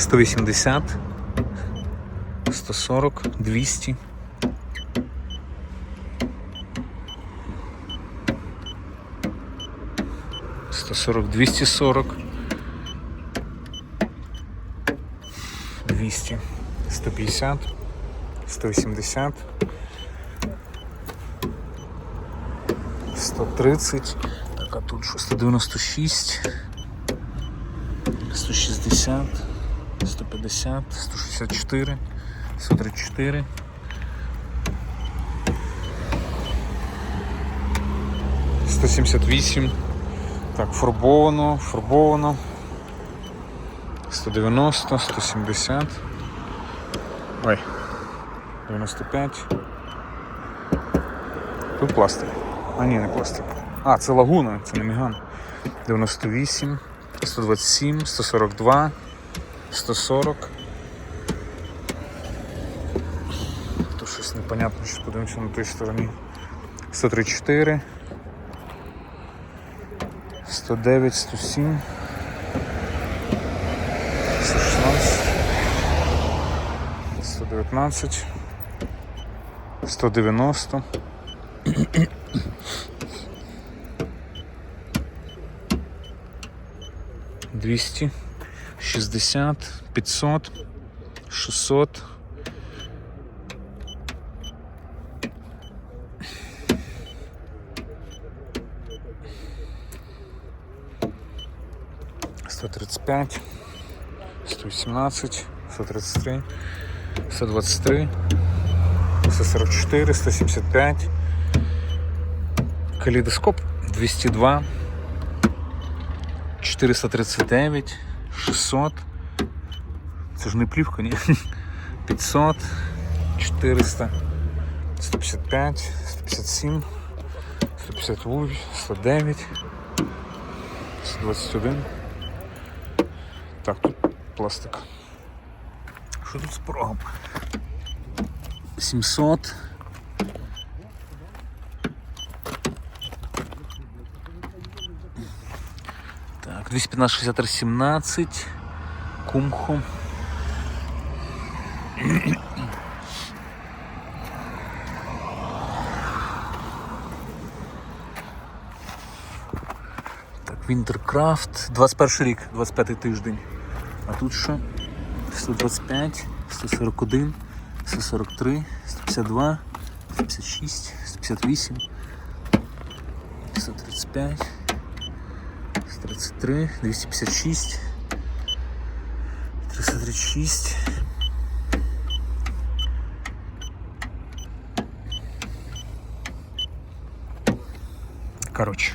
180, 140, 200. Сто сорок, двісті сорок, двісті, сто п'ятдесят, сто вісімдесят, сто тридцять, так, а тут що, сто дев'яносто шість, сто шістдесят, сто п'ятдесят, сто шістдесят чотири, сто тридцять чотири. Сто сімдесят вісім. Так, фарбовано, фарбовано. 190, 170. Ой. 95. Тут пластик. А ні, не пластик. А, це лагуна, це не міган. 98, 127, 142, 140. Тут щось непонятно, що подивимося на той стороні. 134. 109, 107, 116, 119, 190, 200, 60, 500, 600, сто тридцать пять, сто восемнадцать, сто тридцать три, сто двадцать три, сто сорок четыре, сто семьдесят пять, калейдоскоп 202, 439, 600, це ж не плівка, ні? 500, 400, 155, 157, 158, 109, 121. Так, тут пластик. Що тут з порогом? 700. Так, 215, 63, 17. Кумхо. Так, Wintercraft. 21 рік, 25 тиждень. А тут що? 125, 141, 143, 152, 156, 158, 135, 133, 256, 336. Короче.